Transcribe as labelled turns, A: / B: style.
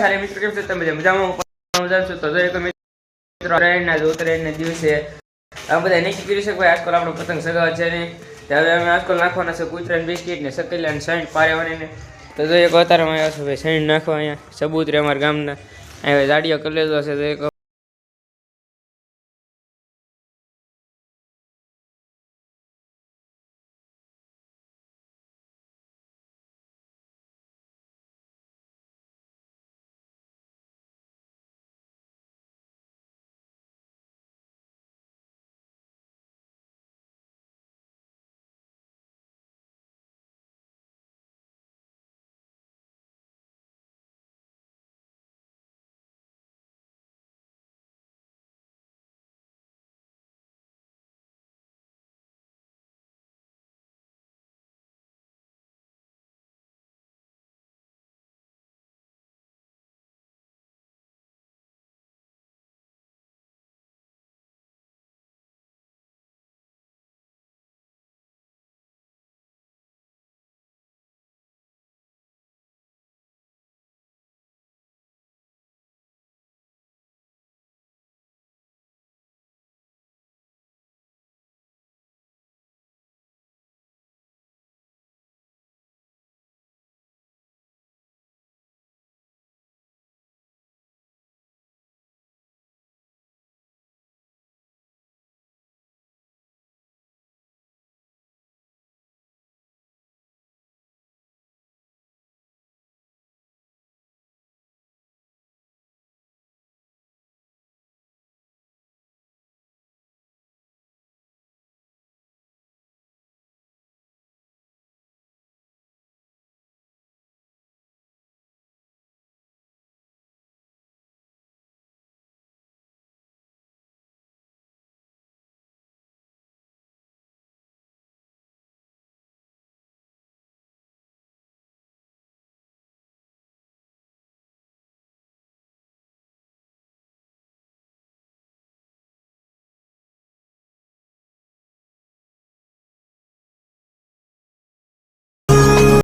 A: સારા મિત્રો, કેમ છો? તમે મજામાં? મજા છો. તો જોઈએ કે મિત્રો, ઉત્તરાયણના ઉત્તરાયણના દિવસે આ બધા નક્કી કરી શકે આજકાલ આપણો પતંગ સગાવા છે ને ત્યારે અમે આજકાલ નાખવાના છે કૂતરાને બિસ્કિટ ને સકેલા ને સાઈન પારેવાની ને તો એક અત્યારે આવ્યા છે ભાઈ સાઈન નાખવા અહીંયા. સબૂત રે અમારા ગામના. અહીંયા જાડીઓ કરી લીધો છે, તો એક